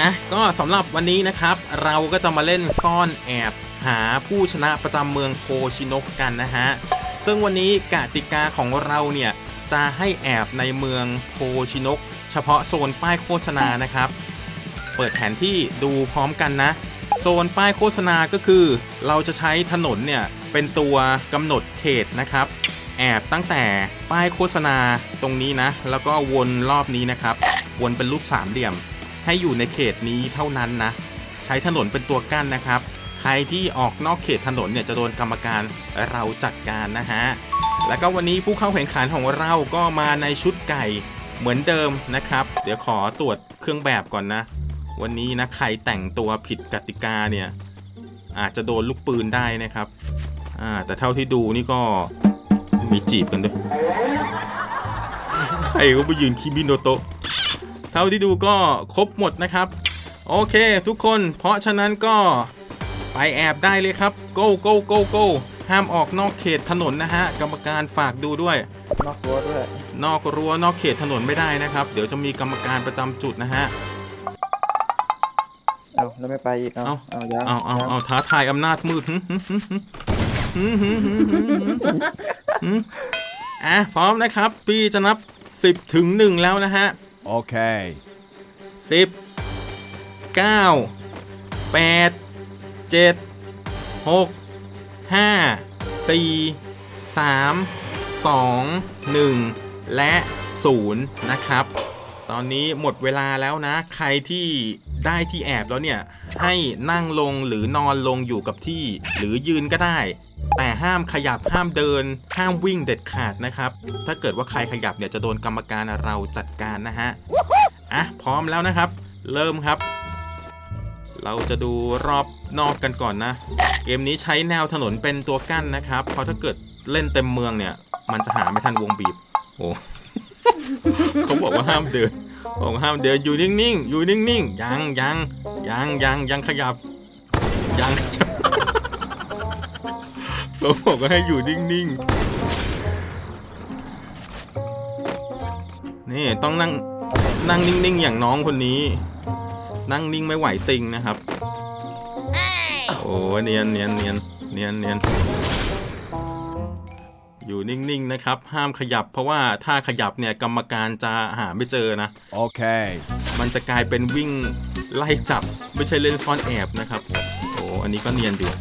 อะก็สำหรับวันนี้นะครับ เราก็จะมาเล่นซ่อนแอบหาผู้ชนะประจำเมืองโคชินกกันนะฮะ ซึ่งวันนี้กติกาของเราเนี่ยจะให้แอบในเมืองโคชินก เฉพาะโซนป้ายโฆษณานะครับ เปิดแผนที่ดูพร้อมกันนะ โซนป้ายโฆษณาก็คือ เราจะใช้ถนนเนี่ยเป็นตัวกำหนดเขตนะครับ แอบตั้งแต่ป้ายโฆษณาตรงนี้นะ แล้วก็วนรอบนี้นะครับ วนเป็นรูปสามเหลี่ยม ให้อยู่ในเขตนี้เท่านั้นนะ ใช้ถนนเป็นตัวกั้นนะครับ ใครที่ออกนอกเขตถนนเนี่ยจะโดนกรรมการเราจัดการนะฮะ แล้วก็วันนี้ผู้เข้าแข่งขันของเราก็มาในชุดไก่เหมือนเดิมนะครับ เดี๋ยวขอตรวจเครื่องแบบก่อนนะ วันนี้นะใครแต่งตัวผิดกติกาเนี่ยอาจจะโดนลูกปืนได้นะครับอ่าแต่เท่าที่ดูนี่ก็มีจีบกันด้วย ใครก็ไปยืนคิมิโนโตะ เท่าที่ดูก็ครบหมดนะครับ โอเคทุกคนเพราะฉะนั้นก็ไปแอบได้เลยครับ go go go go ห้ามออกนอกเขตถนนนะฮะ กรรมการฝากดูด้วย นอกรั้วด้วย นอกรั้วนอกเขตถนนไม่ได้นะครับ เดี๋ยวจะมีกรรมการประจำจุดนะฮะ เอาแล้วไม่ไปอีก เอา เอา เอายังเอาเอายังเอาท้าทายอำนาจมืดหึหึหึหึหึหึหึหึหึหึอะพร้อมนะครับพี่จะนับ 10 ถึง 1 แล้วนะฮะ Okay. สิบเก้าแปดเจ็ดหกห้าสี่สามสองหนึ่งและศูนย์นะครับ ตอนนี้หมดเวลาแล้วนะ ใครที่ได้ที่แอบแล้วเนี่ย ให้นั่งลงหรือนอนลงอยู่กับที่ หรือยืนก็ได้ แต่ห้ามขยับห้ามเดิน ห้ามวิ่งเด็ดขาดนะครับ ถ้าเกิดว่าใครขยับเนี่ยจะโดนกรรมการเราจัดการนะฮะอะพร้อมแล้วนะครับ เริ่มครับ เราจะดูรอบนอกกันก่อนนะ เกมนี้ใช้แนวถนนเป็นตัวกั้นนะครับ เพราะถ้าเกิดเล่นเต็มเมืองเนี่ย มันจะหาไม่ทันวงบีบ โอ้เขาบอกว่าห้ามเดินบอกห้ามเดินอยู่นิ่งๆ อยู่นิ่งๆ ยังยังยังยังยังขยับ ยังเขาบ อกว่าให้อยู่นิ่งๆ นี่ต้องนั่งนั่งนิ่งๆ อย่างน้องคนนี้ นั่งนิ่งไม่ไหวติงนะครับ โอ้เนียนเนียนเนียนเนียนเนียนอยู่นิ่งๆ นะครับ ห้ามขยับเพราะว่าถ้าขยับเนี่ยกรรมการจะหาไม่เจอนะ Okay. มันจะกลายเป็นวิ่งไล่จับไม่ใช่เล่นซ่อนแอบนะครับ โอ้อันนี้ก็เนียนอยู่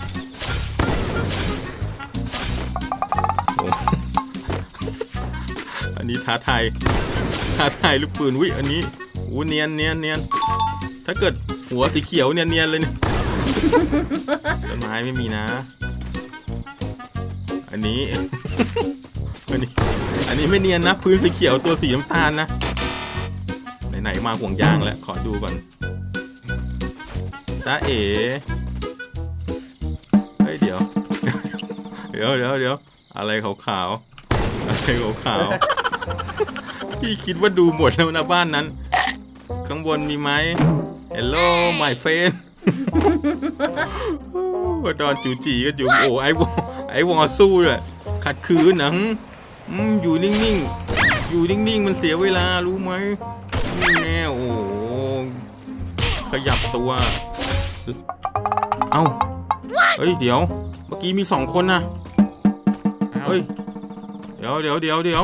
อันนี้ท้าทายท้าทายลูกปืนวิอันนี้อู้เนียนเนียนเนียนถ้าเกิดหัวสีเขียวเนียนเนียนเลยเนี่ยต้นไม้ไม่มีนะ อันนี้ อันนี้ อันนี้ไม่เนียนนะ พื้นสีเขียวตัวสีน้ำตาลนะ ไหนๆมาห่วงยางแล้ว ขอดูก่อนจ้าเอ๋เฮ้ยเดี๋ยว เดี๋ยวเดี๋ยวเดี๋ยวอะไรขาวๆอะไรขาวๆ พี่คิดว่าดูหมดแล้วนะบ้านนั้น ข้างบนมีไหม Hello my friend ว่าดอนจูจีก็อยู่โอ้ไอวอไอวอสู้เลยขัดขืนหึอืมอยู่นิ่งๆ อยู่นิ่งๆ มันเสียเวลารู้ไหมนี่แน่โอ้ขยับตัว เอ้า เฮ้ย เดี๋ยว เมื่อกี้มีสองคนนะเฮ้ย เดี๋ยวเดี๋ยวเดี๋ยวเดี๋ยว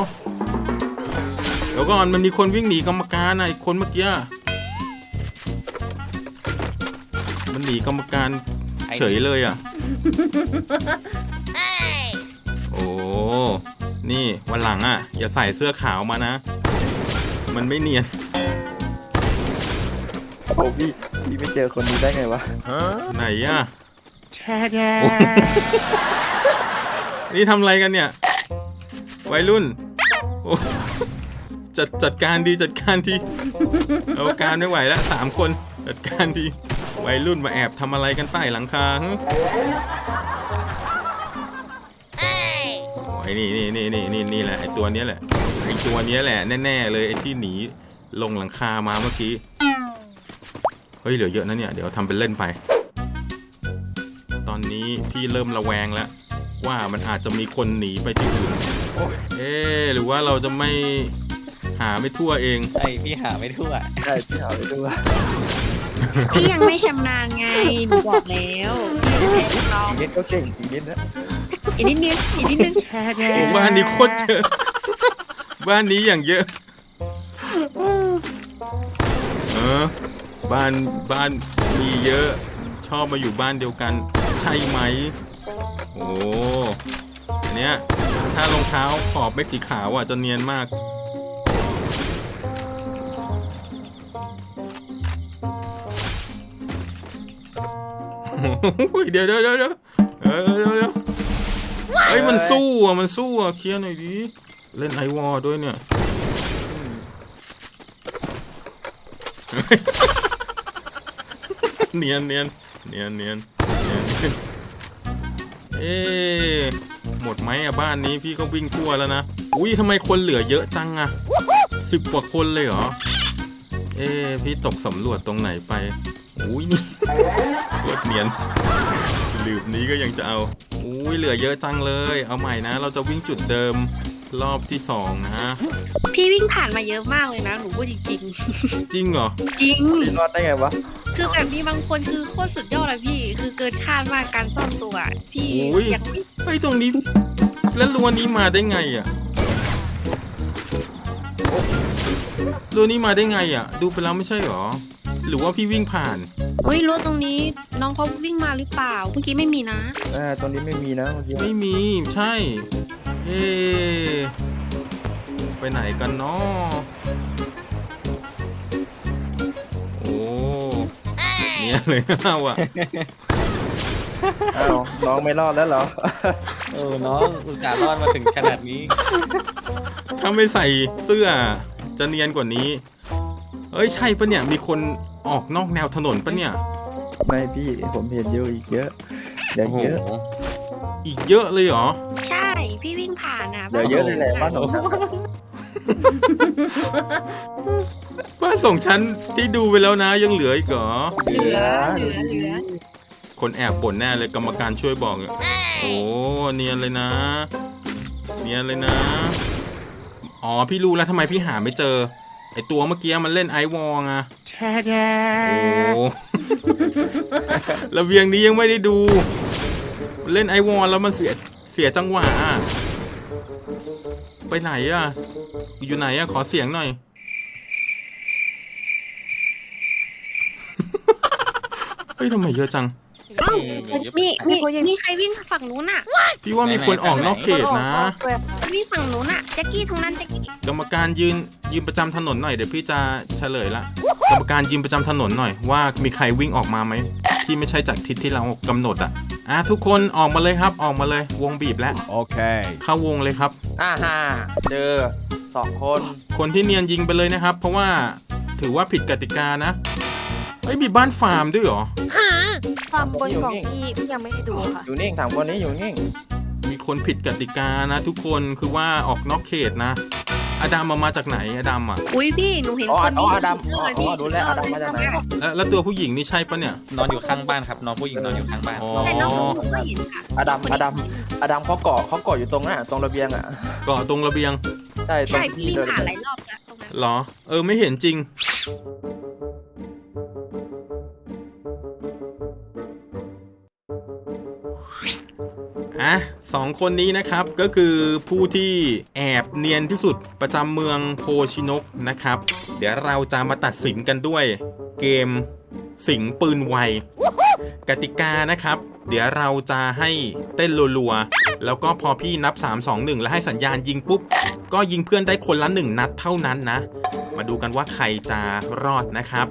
เดี๋ยวก่อนมันมีคนวิ่งหนีกรรมการนะอีกคนเมื่อกี้มันหนีกรรมการเฉยเลยอะ โอ้ นี่วันหลังอะ อย่าใส่เสื้อขาวมานะ มันไม่เนียน โอ้พี่พี่ไม่เจอคนนี้ได้ไงวะไหนอะโอ้นี่ทำอะไรกันเนี่ย วัยรุ่น โอ้ จัดจัดการดีจัดการทีเอาการไม่ไหวแล้วสามคนจัดการทีวัยรุ่นมาแอบทำอะไรกันใต้หลังคาฮะโอ้ยนี่นี่นี่นี่นี่นี่แหละไอตัวเนี้ยแหละไอตัวเนี้ยแหละแน่ๆเลยไอที่หนีลงหลังคามาเมื่อกี้เฮ้ยเหลือเยอะนะเนี่ยเดี๋ยวทำเป็นเล่นไป ตอนนี้พี่เริ่มระแวงแล้ว ว่ามันอาจจะมีคนหนีไปที่อื่นเอ๊ะหรือว่าเราจะไม่ หาไม่ทั่วเอง ไอพี่หาไม่ทั่วใช่พี่หาไปดูว่าพี่ยังไม่ชำนาญไงหนูบอกแล้วพี่จะให้ลองอีกนิดก็เก่งอีกนิดนะอีกนิดนึงอีกนิดนึงโอ้บ้านนี้โคตรเยอะบ้านนี้อย่างเยอะเออบ้านบ้านมีเยอะ ชอบมาอยู่บ้านเดียวกัน ใช่ไหมโอ้อันเนี้ยถ้ารองเท้าขอบไม่สีขาวอะจะเนียนมาก เดี๋ยวเดี๋ยวเดี๋ยวเดี๋ยวเดี๋ยวเดี๋ยวเฮ้ยมันสู้อะมันสู้อะเคลียร์หน่อยดิ เล่นไอวอลด้วยเนี่ยเนียนเนียนเนียนเนียนเนียนเอ๊หมดไหมอะบ้านนี้พี่ก็วิ่งทั่วแล้วนะ อุ้ยทำไมคนเหลือเยอะจังอะสิบกว่าคนเลยเหรอ เอ๊ะพี่ตกสำรวจตรงไหนไปอุ้ยนี่โคตรเนียนหลืบนี้ก็ยังจะเอาอุ้ยเหลือเยอะจังเลย เอาใหม่นะ เราจะวิ่งจุดเดิมรอบที่สองนะพี่วิ่งผ่านมาเยอะมากเลยนะ หนูพูดจริงจริงเหรอๆจริงพี่รอดได้ไงวะ คือแบบมีบางคนคือโคตรสุดยอดเลยพี่ คือเกินคาดมากการซ่อมตัวอะพี่โอ้ยยังไม่เฮ้ยตรงนี้ แล้วรั้วนี้มาได้ไงอะ รั้วนี้มาได้ไงอะ ดูไปแล้วไม่ใช่เหรอ หรือว่าพี่วิ่งผ่าน เฮ้ยรถตรงนี้น้องเขาวิ่งมาหรือเปล่า เมื่อกี้ไม่มีนะ อ่าตรงนี้ไม่มีนะเมื่อกี้ไม่มีใช่ เอ๊ะไปไหนกันเนาะโอ้เนี่ยเลยเอาอะอ้าวน้องไม่รอดแล้วเหรอ เออน้องอุตส่าห์รอดมาถึงขนาดนี้ ถ้าไม่ใส่เสื้อ จะเนียนกว่านี้ เอ้ยใช่ปะเนี่ย มีคนออกนอกแนวถนนปะเนี่ย ไม่พี่ผมเห็นเยอะอีกเยอะเดี๋ยวโอ้โห เยอะอีกเยอะเลยเหรอ ใช่ พี่วิ่งผ่านอะเดี๋ยวเยอะเลยแหละบ้านสองชั้นบ้านสองชั้นที่ดูไปแล้วนะยังเหลืออีกเหรอ เหลือเหลือเหลือคนแอบบ่นแน่เลยกรรมการช่วยบอกอะโอ้เนียนเลยนะ เนียนเลยนะ อ๋อ พี่รู้แล้วทำไมพี่หาไม่เจอ ไอตัวเมื่อกี้มันเล่นไอวอลไงโอ้ระเบียงนี้ยังไม่ได้ดูเล่นไอวอลแล้วมันเสียเสียจังหวะอะไปไหนอะอยู่ไหนอะขอเสียงหน่อย เฮ้ยทำไมเยอะจัง เอ้าเหลือเยอะมีมีมีใครวิ่งฝั่งนู้นอะพี่ว่ามีคนออกนอกเขตนะ วิ่งฝั่งนู้นอะแจ็คกี้ตรงนั้นแจ็คกี้กรรมการยืนยืนประจำถนนหน่อยเดี๋ยวพี่จะเฉลยละกรรมการยืนประจำถนนหน่อยว่ามีใครวิ่งออกมาไหมที่ไม่ใช่จากทิศที่เรากำหนดอะอะทุกคนออกมาเลยครับออกมาเลยวงบีบแล้ว Okay. เข้าวงเลยครับอ่าฮะเจอสองคน คนที่เนียนยิงไปเลยนะครับ เพราะว่าถือว่าผิดกติกานะเอ้ยมีบ้านฟาร์มด้วยเหรอ ความบนกล่องพี่พี่ยังไม่ได้ดูค่ะ อยู่นิ่งสามคนนี้อยู่นิ่ง มีคนผิดกติกานะ ทุกคนคือว่าออกนอกเขตนะ อดัมมามาจากไหนอดัมอะอุ้ยพี่หนูเห็นอ๋อคนอ๋นี้ออดัมสุยอ๋อพี่อ๋อดูแลวอดัมมาจากไหนแล้วแล้วตัวผู้หญิงนี่ใช่ปะเนี่ย นอนอยู่ข้างบ้านครับน้องผู้หญิงนอนอยู่ข้างบ้านอ๋อแต่น้องหนูไม่เห็นค่ะอดัมอดัมอดัมเขาเกาะเขาเกาะอยู่ตรงนั้นอะตรงระเบียงอะเกาะตรงระเบียง ใช่ตรงใช่ที่พี่เดินผ่านหลายรอบแล้วตรงนั้นเหรอ เออไม่เห็นจริง อะสองคนนี้นะครับก็คือผู้ที่แอบเนียนที่สุดประจำเมืองโพชินกนะครับ เดี๋ยวเราจะมาตัดสินกันด้วยเกมสิงปืนไว กติกานะครับ เดี๋ยวเราจะให้เต้นรัวๆ แล้วก็พอพี่นับ 3 2 1 แล้วให้สัญญาณยิงปุ๊บ ก็ยิงเพื่อนได้คนละ 1 นัดเท่านั้นนะ มาดูกันว่าใครจะรอดนะครับ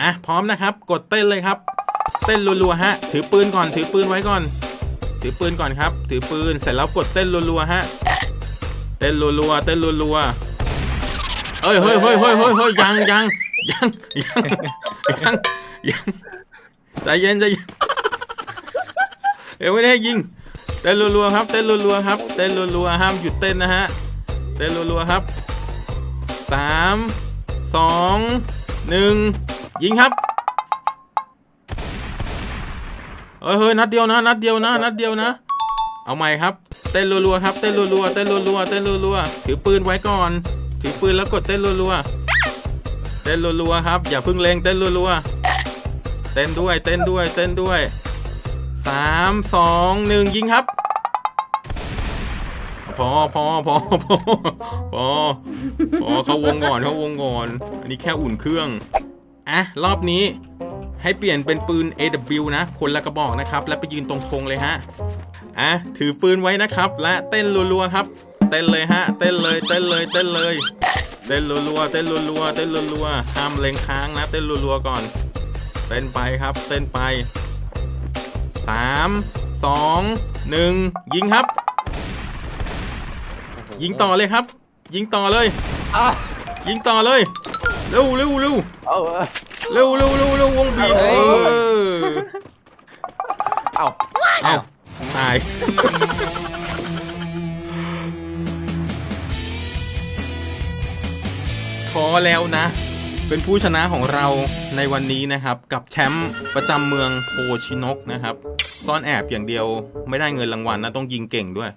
อะพร้อมนะครับ กดเต้นเลยครับ เต้นรัวๆฮะ ถือปืนก่อนถือปืนไว้ก่อน ถือปืนก่อนครับ ถือปืนเสร็จแล้วกดเต้นรัวๆฮะ เต้นรัวๆเต้นรัวๆเอ้ยเฮ้ยเฮ้ยเฮ้ยเฮ้ยเฮ้ยยังยังยังยังยังยังใจเย็นใจเย็นเดี๋ยวไม่ได้ยิงเต้นรัวๆครับ เต้นรัวๆครับ เต้นรัวๆห้ามหยุดเต้นนะฮะ เต้นรัวๆครับสามสองหนึ่งยิงครับ เฮ้ยเฮ้ยนัดเดียวนะ นัดเดียวนะ นัดเดียวนะ เอาใหม่ครับ เต้นรัวๆครับ เต้นรัวๆ เต้นรัวๆ เต้นรัวๆ ถือปืนไว้ก่อน ถือปืนแล้วกดเต้นรัวๆ เต้นรัวๆครับ อย่าเพึ่งเลงเต้นรัวๆ เต้นด้วย เต้นด้วย เต้นด้วยสามสองหนึ่งยิงครับ พอพอพอพอพอพอเขาวงก่อนเขาวงก่อน อันนี้แค่อุ่นเครื่อง อะ รอบนี้ ให้เปลี่ยนเป็นปืน AW นะ คนละกระบอกนะครับ แล้วไปยืนตรงธงเลยฮะ อะ ถือปืนไว้นะครับ และเต้นรัวๆครับ เต้นเลยฮะ เต้นเลย เต้นเลย เต้นเลย เต้นรัวๆ เต้นรัวๆ เต้นรัวๆ ห้ามเล็งค้างนะ เต้นรัวๆ ก่อน เต้นไปครับ เต้นไปสามสองหนึ่งยิงครับ ยิงต่อเลยครับ ยิงต่อเลยอะยิงต่อเลย เร็วเร็วเร็ว เอาเร็วเร็วเร็วเร็ววงบีบเฮ้เอยอเอาเอาตายพอแล้วนะ เป็นผู้ชนะของเราในวันนี้นะครับ กับแชมป์ประจำเมืองโพชินกนะครับ ซ่อนแอบอย่างเดียวไม่ได้เงินรางวัลนะต้องยิงเก่งด้วย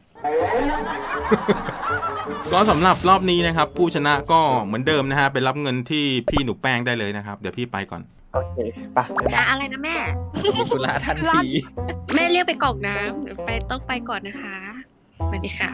ก็สำหรับรอบนี้นะครับ ผู้ชนะก็เหมือนเดิมนะฮะไปรับเงินที่พี่หนูแป้งได้เลยนะครับ เดี๋ยวพี่ไปก่อนโอเคไปบ๊ายบายอะอะไรนะแม่มีธุระทันทีแม่เรียกไปกรอกน้ำเดี๋ยวไปต้องไปก่อนนะคะสวัสดีค่ะ